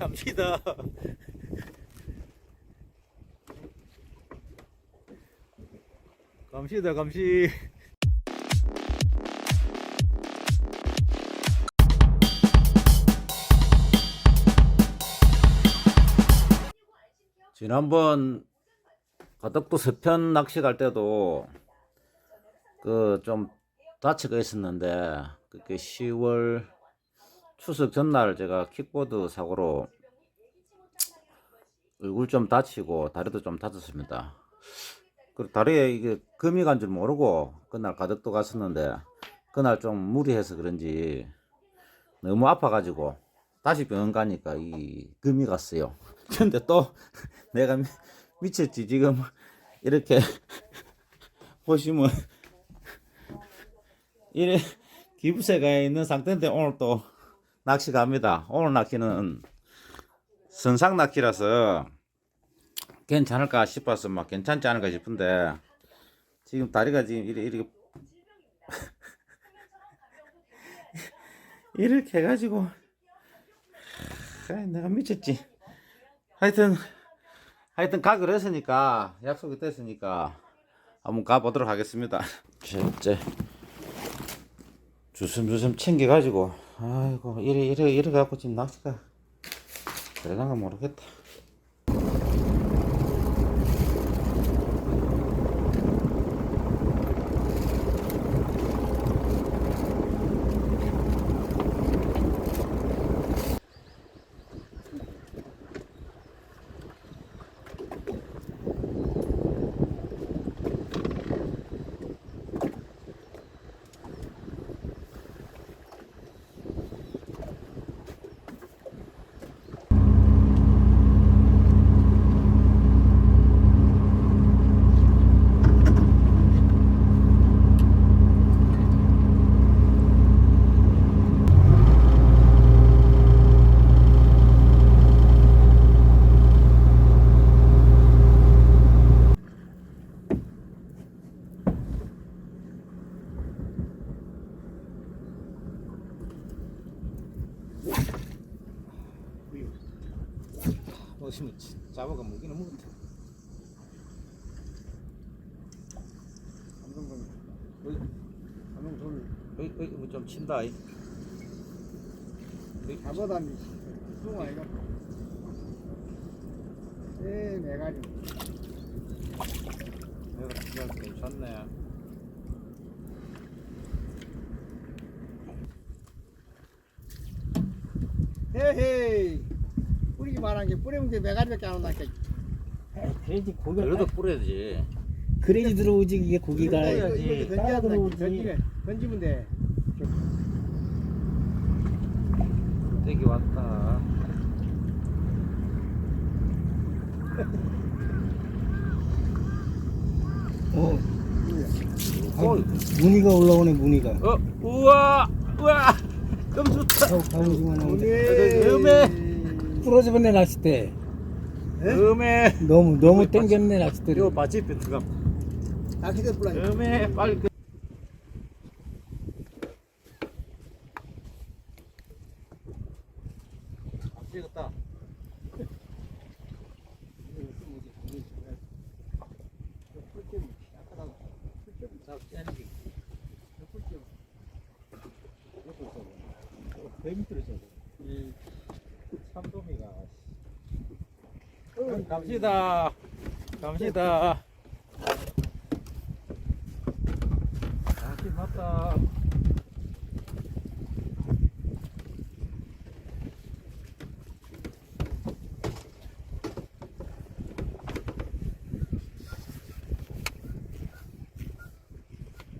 갑시다. 감시다 감시. 지난번 가덕도 서편 낚시 갈 때도 그 좀 다치가 있었는데 그게 10월 추석 전날 제가 킥보드 사고로 얼굴 좀 다치고 다리도 좀 다쳤습니다. 그 다리에 이게 금이 간 줄 모르고 그날 가덕도 갔었는데 그날 좀 무리해서 그런지 너무 아파가지고 다시 병원 가니까 이 금이 갔어요. 근데 또 내가 미- 미쳤지 지금 이렇게 보시면 이래 기부세가 있는 상태인데 오늘 또 낚시 갑니다. 오늘 낚시는 선상 낚시라서 괜찮을까 싶어서 막 괜찮지 않을까 싶은데 지금 다리가 지금 이렇게 이렇게 이렇게 해가지고 아, 내가 미쳤지. 하여튼 하여튼 가기로 했으니까 약속이 됐으니까 한번 가보도록 하겠습니다. 이제 주섬주섬 챙겨가지고 아이고 이래 이래 이래 갖고 지금 낚시가 들어간가 모르겠다. 멋있는 잡아가 무기는 무겁다. 감성동 어이 감성동 어이 어이 뭐좀 친다. 이. 어이, 잡아다니 숭아 이거 에 내가지 내가 진짜 괜찮네. 헤헤이 뿌리기 말한 게 뿌리면 게 메가지밖에 안 온다니까 그래야지 고기가 그래도 뿌려야지. 그래야지 들어오지 이게 고기가 따라 던져야 들어오지. 던지면 던지면 돼 떼기 왔다. 어, 어, 무늬가 올라오네 무늬가 어, 우와, 우와, 금 좋다. 어, 가보시면 오네 음에. 부러져버네 낚싯대 음에. 너무 너무 땡겼네 낚싯대를 이거 바지 빈트가. 아키드 불라 음에 빨리. 그- 안 찍었다. 참돔이가. 갑시다. 갑시다. 낚시 맞다.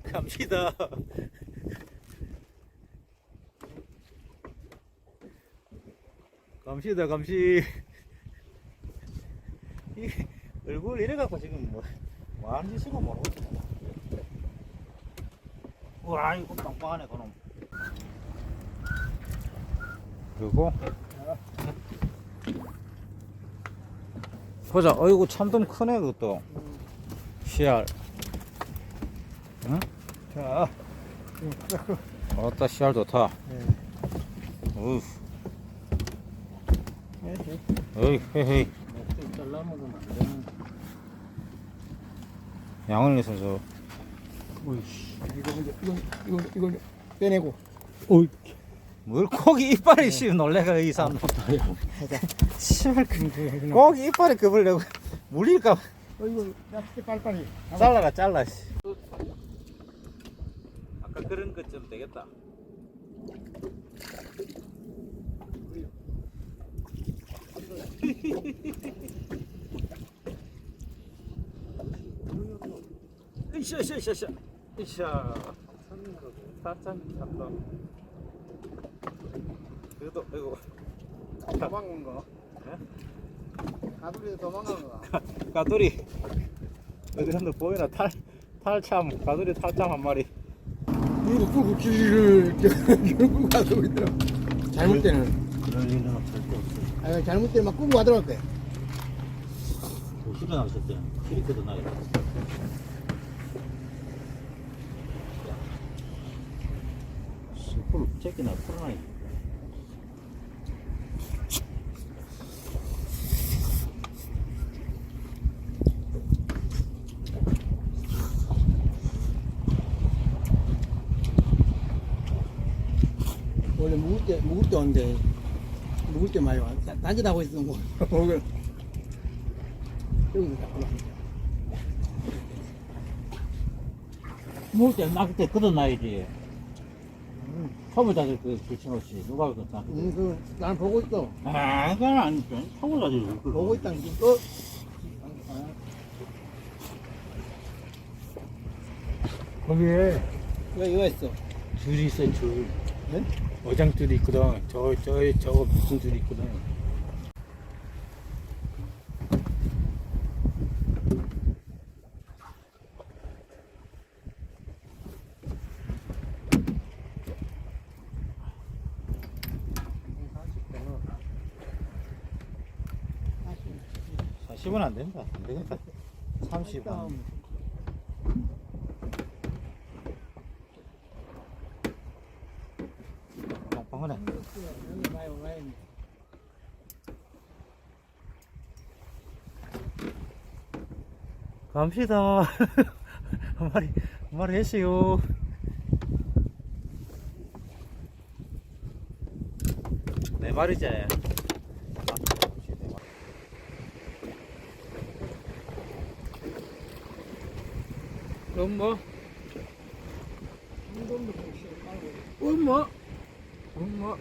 갑시다. 감시다 감시. 이 얼굴 이래 갖고 지금 뭐 뭐 하는 짓이고 모르겠어. 와 이거 빵빵하네 그놈. 그리고 보자. 어이구 참돔 크네 그것도. 씨알. 응? 자 어따 씨알 좋다. 네. 우. 어이 헤헤이 잘라 먹으면 안 되는. 양은리 선수 오이씨. 이거 먼저 이거 이거 이거 빼내고 오이. 뭘 고기 이빨이 씨 놀래가 이 사람 씨발 이거 고기 이빨에 내고 물릴까 봐. 어, 이거 야 빨리빨리 잘라라 잘라 씨. 아까 그런 것좀 되겠다 이샤 이샤 이샤 이샤. 이샤 사참 참다 그래도 이거 도망간 거? 가두리에서 도망간 거 가두리. 어디 한번 보이나? 탈 탈참 가두리 탈참 한 마리. 이거 끄고 길을 끌고 가고 있더라? 잘못되는. 그럴 일은 절대 없어 아 잘못되면 막 끌고 가더라고. 그래. 실어 나오셨대 이렇게도 나요 풀 새끼나 풀어놔 원래 묵을 때 묵을 때 온대 묵을 때 많이 와. 단지하고 있었던 거 오늘 여기서 자꾸 먹을 때나 그때 걷어놔야지 초보자들 그 불침없이 누가 그랬다 응, 그, 난 보고 있어 아 그건 아니죠 초보자들이 그걸 보고 있다는 게 어? 거기에 왜 이거 했어? 줄이 있어 줄. 네? 어장줄이 있거든. 저, 저, 저거 무슨 줄이 있거든. 사 40은 안 된다. 안 되겠다. 30은. 빵빵하네. 갑시다. 한 마리 한 마리 했어요. 네 마리지 엄마. 엄마. 엄마.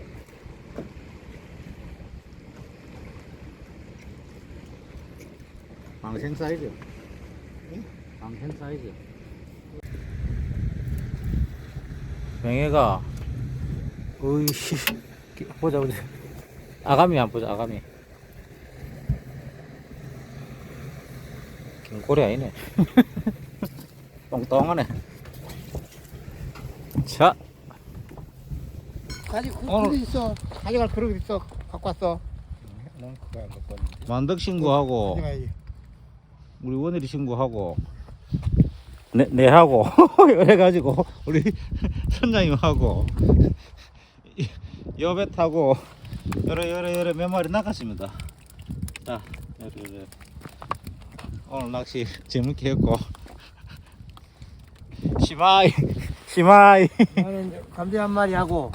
방생 사이즈. 방생 사이즈. 명예가 어이씨. 보자 보자. 아가미 안 보자 아가미. 꼬리 아니네 똥똥하네. 자. 가지 그 그릇 있어. 가져갈 그릇 있어. 갖고 왔어. 난 그거 안 갖고 왔는데. 만덕 신고하고 가져가야지 우리 원일이 친구하고 내, 내하고 해가지고 우리 선장님하고 여배 타고 여러 여러 여러 몇 마리 낚았습니다. 자 여기 여기 오늘 낚시 재밌게 했고 시마이. 시마이. 나는 감자 한 마리 하고